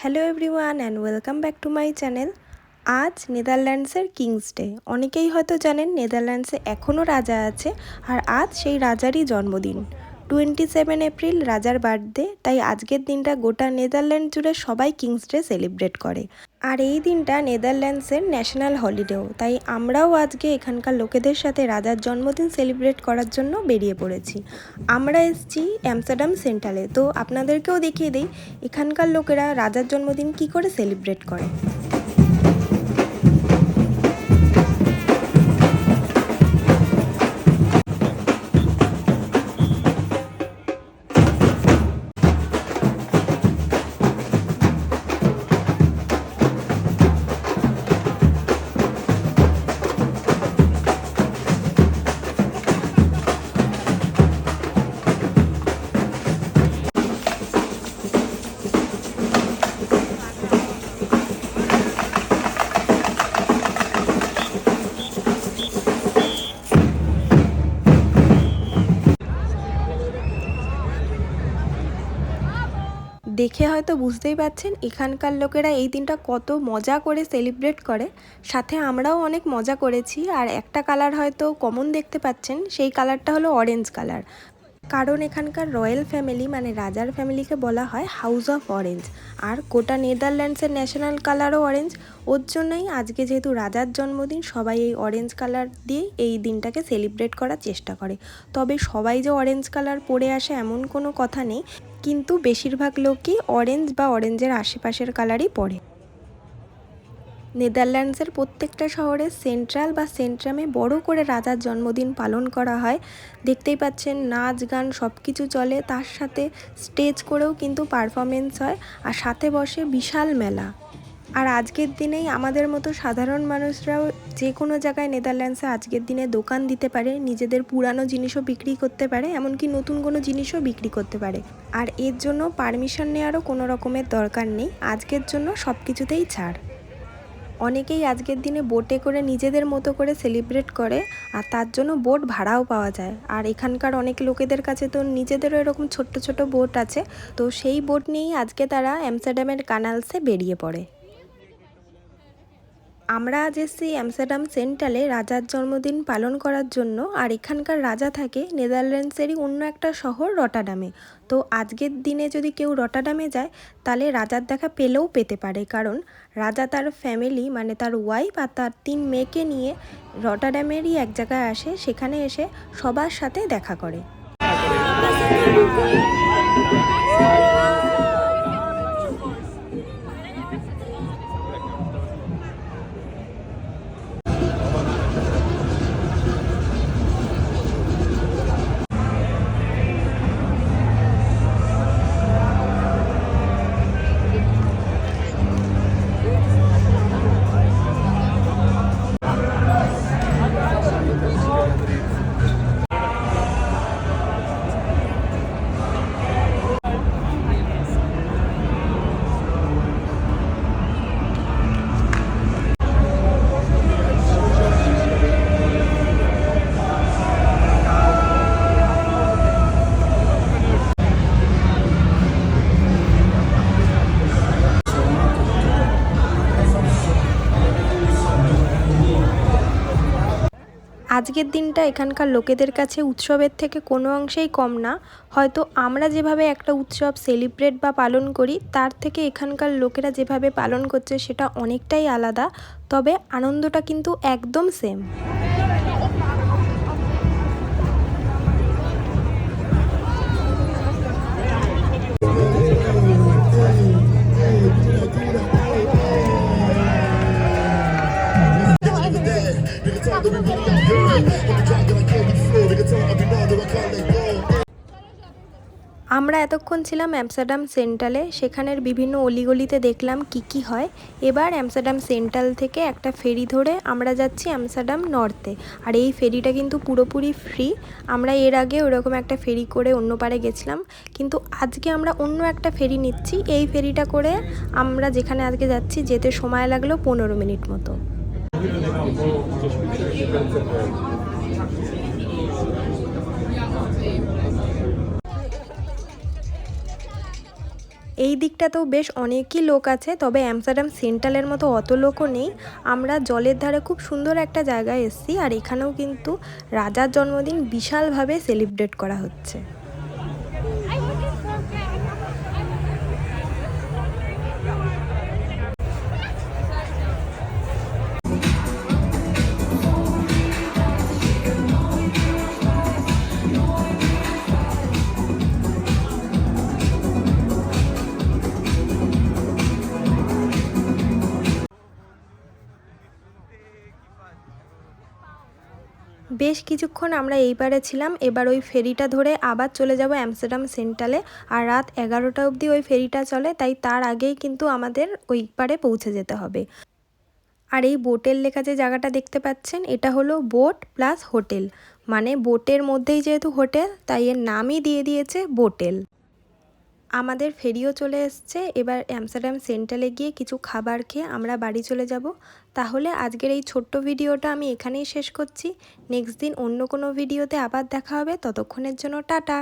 Hello everyone and welcome back to my channel আজ নেদারল্যান্ডসের Kings day. অনেকেই হয়তো জানেন নেদারল্যান্ডসে এখনও রাজা আছে আর আজ সেই রাজারই জন্মদিন। টোয়েন্টি সেভেন এপ্রিল রাজার বার্থডে, তাই আজকের দিনটা গোটা নেদারল্যান্ড জুড়ে সবাই কিংস ডে সেলিব্রেট করে। আর এই দিনটা নেদারল্যান্ডসের ন্যাশনাল হলিডেও, তাই আমরাও আজকে এখানকার লোকেদের সাথে রাজার জন্মদিন সেলিব্রেট করার জন্য বেরিয়ে পড়েছি। আমরা এসেছি অ্যামস্টারডাম সেন্ট্রালে। তো আপনাদেরকেও দেখিয়ে দিই, এখানকার লোকেরা রাজার জন্মদিন কি করে সেলিব্রেট করে। দেখে হয়তো বুঝতেই পারছেন, এখানকার লোকেরা এই দিনটা কত মজা করে সেলিব্রেট করে। সাথে আমরাও অনেক মজা করেছি। আর একটা কালার হয়তো কমন দেখতে পাচ্ছেন, সেই কালারটা হলো অরেঞ্জ কালার কারণ এখানকার রয়্যাল ফ্যামিলি মানে রাজার ফ্যামিলিকে বলা হয় হাউস অফ অরেঞ্জ। আর গোটা নেদারল্যান্ডসের ন্যাশনাল কালারও অরেঞ্জ। ওর জন্যই আজকে যেহেতু রাজার জন্মদিন, সবাই এই অরেঞ্জ কালার দিয়ে এই দিনটাকে সেলিব্রেট করার চেষ্টা করে। তবে সবাই যে অরেঞ্জ কালার পরে আসে এমন কোনো কথা নেই। কিন্তু বেশিরভাগ লোকই অরেঞ্জ বা অরেঞ্জের আশেপাশের কালারই পরে। নেদারল্যান্ডসের প্রত্যেকটা শহরে সেন্ট্রাল বা সেন্ট্রামে বড় করে রাজার জন্মদিন পালন করা হয়। দেখতেই পাচ্ছেন, নাচ, গান সব কিছু চলে। তার সাথে স্টেজ করেও কিন্তু পারফরমেন্স হয় আর সাথে বসে বিশাল মেলা। আর আজকের দিনেই আমাদের মতো সাধারণ মানুষরাও যে কোনো জায়গায় নেদারল্যান্ডসে আজকের দিনে দোকান দিতে পারে, নিজেদের পুরানো জিনিসও বিক্রি করতে পারে, এমনকি নতুন কোনো জিনিসও বিক্রি করতে পারে। আর এর জন্য পারমিশন নেওয়ারও কোনো রকমের দরকার নেই। আজকের জন্য সব কিছুতেই ছাড়। অনেকেই আজকের দিনে বোটে করে নিজেদের মতো করে সেলিব্রেট করে, আর তার জন্য বোট ভাড়াও পাওয়া যায়। আর এখানকার অনেক লোকেদের কাছে তো নিজেদেরও এরকম ছোট্ট ছোট বোট আছে, তো সেই বোট নিয়েই আজকে তারা অ্যামস্টারডামের কানালসে বেরিয়ে পড়ে। আমরা আজ এসেছি অ্যামস্টারডাম সেন্ট্রালে রাজার জন্মদিন পালন করার জন্য আর এখানকার রাজা থাকে নেদারল্যান্ডসেরই অন্য একটা শহর রটাডামে তো আজকের দিনে যদি কেউ রটাডামে যায়, তাহলে রাজার দেখা পেলেও পেতে পারে। কারণ রাজা তার ফ্যামিলি মানে তার ওয়াইফ আর তার তিন মেয়েকে নিয়ে রটাডামেরই এক জায়গায় আসে, সেখানে এসে সবার সাথে দেখা করে। আজকের দিনটা এখানকার লোকেদের কাছে উৎসবের থেকে কোনো অংশেই কম না। হয়তো আমরা যেভাবে একটা উৎসব সেলিব্রেট বা পালন করি, তার থেকে এখানকার লোকেরা যেভাবে পালন করছে সেটা অনেকটাই আলাদা। তবে আনন্দটা কিন্তু একদম সেম আমরা এতক্ষণ ছিলাম অ্যামস্টারডাম সেন্ট্রালে, সেখানের বিভিন্ন অলিগলিতে দেখলাম কি কি হয়। এবার অ্যামস্টারডাম সেন্ট্রাল থেকে একটা ফেরি ধরে আমরা যাচ্ছি অ্যামস্টারডাম নর্থে। আর এই ফেরিটা কিন্তু পুরোপুরি ফ্রি। আমরা এর আগে ওরকম একটা ফেরি করে অন্য পারে গেছিলাম। কিন্তু আজকে আমরা অন্য একটা ফেরি নিচ্ছি। এই ফেরিটা করে আমরা যেখানে আজকে যাচ্ছি যেতে সময় লাগল পনেরো মিনিট মতো। এই দিকটাতেও বেশ অনেকই লোক আছে, তবে অ্যামস্টারডাম সেন্ট্রালের মতো অত লোকও নেই। আমরা জলের ধারে খুব সুন্দর একটা জায়গায় এসেছি, আর এখানেও কিন্তু রাজার জন্মদিন বিশালভাবে সেলিব্রেট করা হচ্ছে। বেশ কিছুক্ষণ আমরা এইবারে ছিলাম, এবার ওই ফেরিটা ধরে আবার চলে যাব অ্যামস্টারডাম সেন্ট্রালে। আর রাত এগারোটা অবধি ওই ফেরিটা চলে, তাই তার আগেই কিন্তু আমাদের ওই পারে পৌঁছে যেতে হবে। আর এই বোটের লেখা যে জায়গাটা দেখতে পাচ্ছেন, এটা হলো বোট প্লাস হোটেল। মানে বোটের মধ্যেই যেহেতু হোটেল, তাই এর নামই দিয়ে দিয়েছে বোটেল। আমাদের ফেরিও চলে এসছে। এবার অ্যামস্টারডাম সেন্ট্রালে গিয়ে কিছু খাবার খেয়ে আমরা বাড়ি চলে যাব। তাহলে আজকের এই ছোট্ট ভিডিওটা আমি এখানেই শেষ করছি। নেক্সট দিন অন্য কোনো ভিডিওতে আবার দেখা হবে। ততক্ষণের জন্য টাটা।